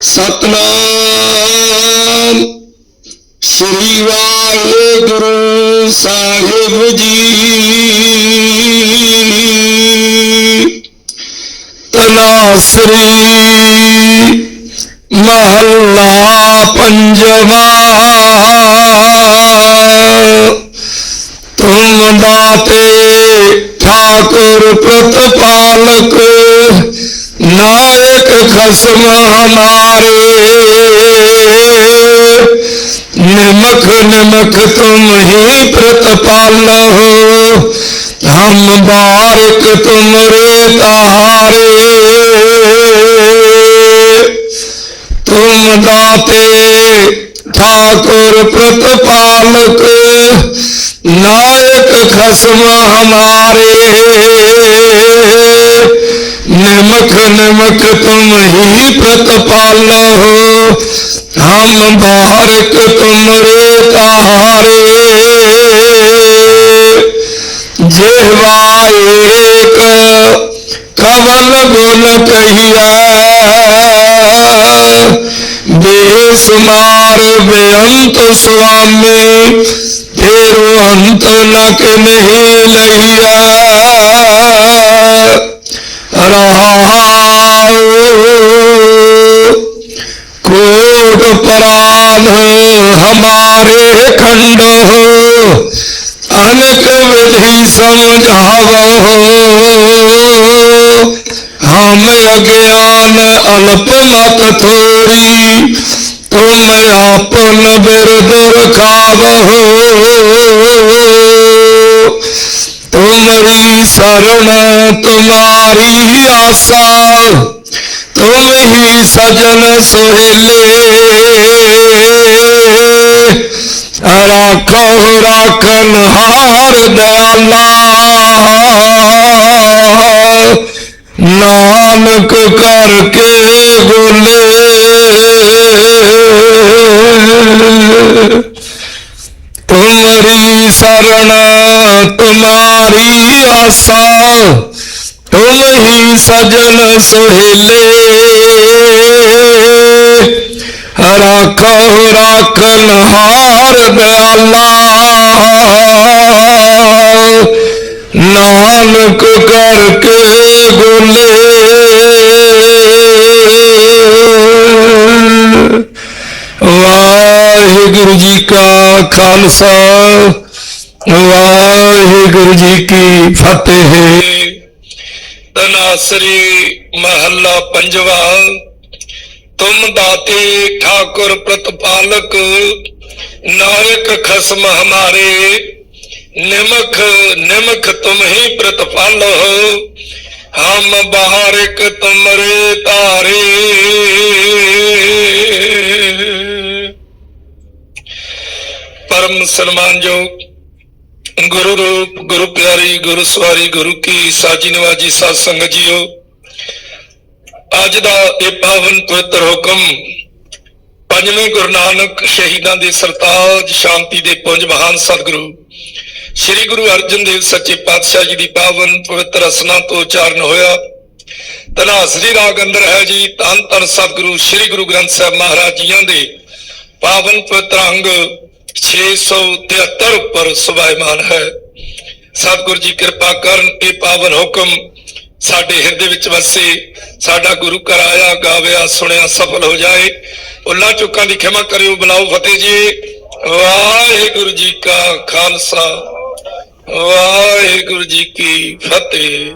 ਸਤਨਾਮ ਸ੍ਰੀ ਵਾਹਿਗੁਰੂ ਸਾਹਿਬ ਜੀ। ਤਨਾਸਰੀ ਮਹੱਲਾ ਪੰਜਵਾ। ਤੁਮ ਦਾਤੇ ਠਾਕੁਰ ਪ੍ਰਤਪਾਲਕ ਖਸਮ ਹਮਾਰੇ ਨਿਮਖ ਨਿਮਕ ਤੁਮ ਹੀ ਪ੍ਰਤਪਾਲੋ ਹਮ ਬਾਰਿਕ ਤੁਮਰੇ ਤਾਰੇ ਤੁਮ ਦਾਤੇ ਠਾਕੁਰ ਪ੍ਰਤਪਾਲਕ ਨਾਇਕ ਖਸਮ ਹਮਾਰੇ ਨਿਮਖ ਨਿਮਖ ਤੁਮ ਹੀ ਪ੍ਰਤਪਾਲੋ ਹਮ ਬਾਰਿਕ ਤੁਮਰੇ ਤਾਰੇ। ਜਿਹਵਾ ਏਕ ਕਵਲ ਗੁਣ ਕਹੀਐ। ਬੇਸਮਾਰ ਬੇਅੰਤ ਸੁਆਮੀ ਤੇਰੋ ਅੰਤ ਨ ਨਹੀਂ ਲਈਐ ਰਹਾਉ ਕੋਟ ਪਰਾਨ ਹਮਾਰੇ ਖੰਡ ਅਨਕ ਵਿਧि ਸਮਝਾਵੋ ਹਮ ਅਗਿਆਨ ਅਲਪ ਮਤ ਥੋਰੀ, ਤੁਮ ਆਪਨ ਬਿਰਦ ਰਖਾਵੋ ਤੁਮਰੀ ਸਰਣ, ਤੁਮਾਰੀ ਆਸਾ ਤੁਮ ਹੀ ਸਜਨ ਸੋਹਿਲੇ। ਰਾਖੋ ਰਾਖਨ ਹਾਰ ਦਇਆਲਾ। ਨਾਨਕ ਕਰਕੇ ਬੋਲੇ। ਤੁਮਰੀ ਸਰਣ ਤੁਮਾਰੀ ਆਸਾ। ਤੁਮ ਹੀ ਸਜਨ ਸੁਹੇਲੇ। ਰਾਖੋ ਰਾਖਨ ਹਾਰ ਦਇਆਲਾ ਨਾਨਕ ਕਰਕੇ ਬੋਲੇ। ਵਾਹਿਗੁਰੂ ਜੀ ਕਾ ਖਾਲਸਾ। ਵਾਹਿਗੁਰੂ ਜੀ ਕੀ ਫਤਿਹ। ਤਨਾਸਰੀ ਮਹੱਲਾ ਪੰਜਵਾ। ਤੁਮ ਦਾਤੇ ਠਾਕੁਰ ਪ੍ਰਤਪਾਲਕ ਨਾਇਕ ਖਸਮ ਹਮਾਰੇ। ਨਿਮਖ ਨਿਮਖ ਤੁਮ ਹੀ ਪ੍ਰਤਪਾਲ ਹੋ ਹਮ ਬਾਹਰਿਕ ਤੁਮਰੇ ਤਾਰੇ ਪਰਮ ਸਨਮਾਨਯੋਗ ਗੁਰੂ ਰੂਪ, ਗੁਰੂ ਪਿਆਰੀ, ਗੁਰੂ ਸਵਾਰੀ, ਗੁਰੂ ਕੀ ਸਾਜੀ ਨਵਾਜੀ ਸਾਧ ਸੰਗਤ ਜੀਓ, ਅੱਜ ਦਾ ਇਹ ਪਾਵਨ ਪਵਿੱਤਰ ਹੁਕਮ ਪੰਜਵੇਂ ਗੁਰੂ ਨਾਨਕ ਸ਼ਹੀਦਾਂ ਦੇ ਸਰਤਾਜ ਸ਼ਾਂਤੀ ਦੇ ਪੁੰਜ ਮਹਾਨ ਸਤਿਗੁਰੂ, ਸ੍ਰੀ ਗੁਰੂ ਅਰਜਨ ਦੇਵ ਸੱਚੇ ਪਾਤਸ਼ਾਹ ਜੀ ਦੀ ਪਾਵਨ ਪਵਿੱਤਰ ਰਸਨਾ ਤੋਂ ਉਚਾਰਨ ਹੋਇਆ। ਤਨਾਸਰੀ ਰਾਗ ਅੰਦਰ ਹੈ ਜੀ, ਧੰਨ ਧੰਨ ਸਤਿਗੁਰੂ ਸ੍ਰੀ ਗੁਰੂ ਗ੍ਰੰਥ ਸਾਹਿਬ ਮਹਾਰਾਜ ਜੀਆਂ ਦੇ ਪਾਵਨ ਪਵਿੱਤਰ ਅੰਗ 673 ਉੱਪਰ ਸੁਭਾਇਮਾਨ ਹੈ। ਸਤਿਗੁਰੂ ਜੀ ਕਿਰਪਾ ਕਰਨ ਇਹ ਪਾਵਨ ਹੁਕਮ ਸਾਡੇ ਹਿਰਦੇ ਵਿੱਚ ਵਸੇ ਸਾਡਾ ਗੁਰੂ ਘਰ ਆਇਆ, ਗਾਵਿਆ, ਸੁਣਿਆ, ਸਫਲ ਹੋ ਜਾਏ। ਉੱਲਾ ਚੁੱਕਾਂ ਦੀ ਖਿਮਾ ਕਰਿਓ ਬਣਾਓ ਫਤਿਹ ਜੀ। ਵਾਹਿਗੁਰੂ ਜੀ ਕਾ ਖਾਲਸਾ। ਵਾਹਿਗੁਰੂ ਜੀ ਕੀ ਫਤਿਹ।